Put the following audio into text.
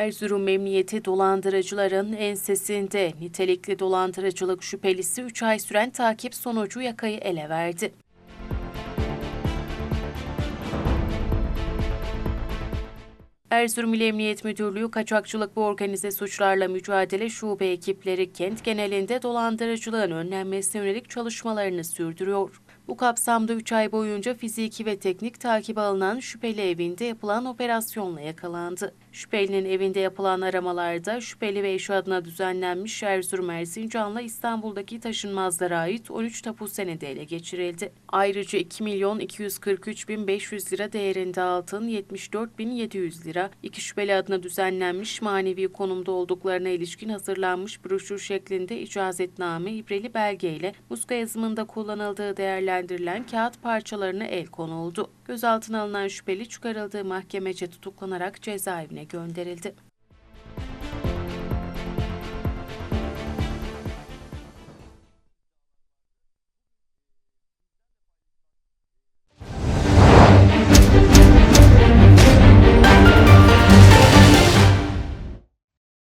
Erzurum Emniyeti dolandırıcıların ensesinde nitelikli dolandırıcılık şüphelisi 3 ay süren takip sonucu yakayı ele verdi. Erzurum İl Emniyet Müdürlüğü Kaçakçılık ve Organize Suçlarla Mücadele Şube ekipleri kent genelinde dolandırıcılığın önlenmesine yönelik çalışmalarını sürdürüyor. Bu kapsamda 3 ay boyunca fiziki ve teknik takip alınan şüpheli evinde yapılan operasyonla yakalandı. Şüphelinin evinde yapılan aramalarda şüpheli ve eşi adına düzenlenmiş Erzurum Erzincan'la İstanbul'daki taşınmazlara ait 13 tapu senedi ele geçirildi. Ayrıca 2 milyon 243 bin 500 lira değerinde altın, 74 bin 700 lira, iki şüpheli adına düzenlenmiş manevi konumda olduklarına ilişkin hazırlanmış broşür şeklinde icazetname, ibreli belge ile muska yazımında kullanıldığı değerlendirilen kağıt parçalarına el konuldu. Gözaltına alınan şüpheli çıkarıldığı mahkemece tutuklanarak cezaevine gönderildi.